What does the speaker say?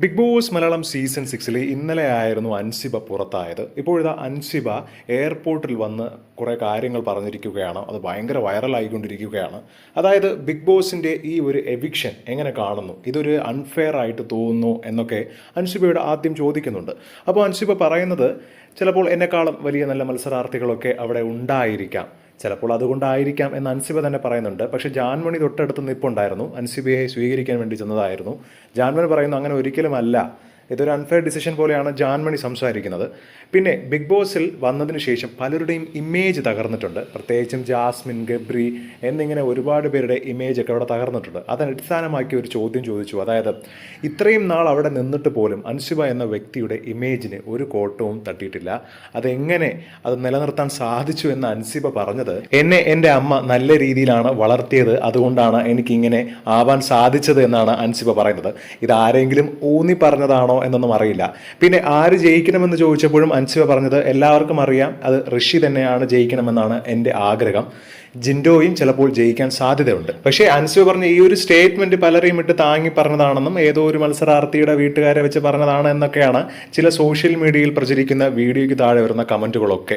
Big boss Malayalam season സിക്സിൽ ഇന്നലെ ആയിരുന്നു അൻസിബ പുറത്തായത്. ഇപ്പോഴിതാ അൻസിബ എയർപോർട്ടിൽ വന്ന് കുറേ കാര്യങ്ങൾ പറഞ്ഞിരിക്കുകയാണ്. അത് ഭയങ്കര വൈറലായിക്കൊണ്ടിരിക്കുകയാണ്. അതായത് ബിഗ് ബോസിന്റെ ഈ ഒരു എവിക്ഷൻ എങ്ങനെ കാണുന്നു? ഇതൊരു അൺഫെയർ ആയിട്ട് തോന്നുന്നു എന്നൊക്കെ അൻസിബയോട് ആദ്യം ചോദിക്കുന്നുണ്ട്. അപ്പോൾ അൻസിബ പറയുന്നത് ചിലപ്പോൾ എന്നെക്കാളും വലിയ നല്ല മത്സരാർത്ഥികളൊക്കെ അവിടെ ഉണ്ടായിരിക്കാം. ചിലപ്പോൾ അതുകൊണ്ടായിരിക്കാം എന്ന് അൻസിബ തന്നെ പറയുന്നുണ്ട്. പക്ഷെ ജാൻമണി തൊട്ടടുത്ത് നിപ്പുണ്ടായിരുന്നു. അൻസിബയെ സ്വീകരിക്കാൻ വേണ്ടി ചെന്നതായിരുന്നു. ജാൻമണി പറയുന്നു അങ്ങനെ ഒരിക്കലും അല്ല ഇതൊരു അൺഫെയർ ഡിസിഷൻ പോലെയാണ് ജാൻമണി സംസാരിക്കുന്നത്. പിന്നെ ബിഗ് ബോസിൽ വന്നതിന് ശേഷം പലരുടെയും ഇമേജ് തകർന്നിട്ടുണ്ട്. പ്രത്യേകിച്ചും ജാസ്മിൻ ഗബ്രി എന്നിങ്ങനെ ഒരുപാട് പേരുടെ ഇമേജ് ഒക്കെ അവിടെ തകർന്നിട്ടുണ്ട്. അതിനെ അടിസ്ഥാനമാക്കി ഒരു ചോദ്യം ചോദിച്ചു. അതായത് ഇത്രയും നാൾ അവിടെ നിന്നിട്ട് പോലും അൻസുബ എന്ന വ്യക്തിയുടെ ഇമേജിന് ഒരു കോട്ടവും തട്ടിയിട്ടില്ല. അതെങ്ങനെ അത് നിലനിർത്താൻ സാധിച്ചു എന്ന് അൻസിബ പറഞ്ഞത് എന്നെ എന്റെ അമ്മ നല്ല രീതിയിലാണ് വളർത്തിയത്. അതുകൊണ്ടാണ് എനിക്കിങ്ങനെ ആവാൻ സാധിച്ചത് എന്നാണ് അൻസിബ പറയുന്നത്. ഇത് ആരെങ്കിലും ഊന്നി പറഞ്ഞതാണോ എന്നൊന്നും അറിയില്ല. പിന്നെ ആര് ജയിക്കണമെന്ന് ചോദിച്ചപ്പോഴും അൻസിബ പറഞ്ഞത് എല്ലാവർക്കും അറിയാം അത് ഋഷി തന്നെയാണ് ജയിക്കണമെന്നാണ് എന്റെ ആഗ്രഹം. ജിൻഡോയും ചിലപ്പോൾ ജയിക്കാൻ സാധ്യതയുണ്ട്. പക്ഷേ അൻസിബ പറഞ്ഞ ഈ ഒരു സ്റ്റേറ്റ്മെന്റ് പലരെയും ഇട്ട് താങ്ങി പറഞ്ഞതാണെന്നും ഏതോ ഒരു മത്സരാർത്ഥിയുടെ വീട്ടുകാരെ വെച്ച് പറഞ്ഞതാണ് എന്നൊക്കെയാണ് ചില സോഷ്യൽ മീഡിയയിൽ പ്രചരിക്കുന്ന വീഡിയോയ്ക്ക് താഴെ വരുന്ന കമന്റുകളൊക്കെ.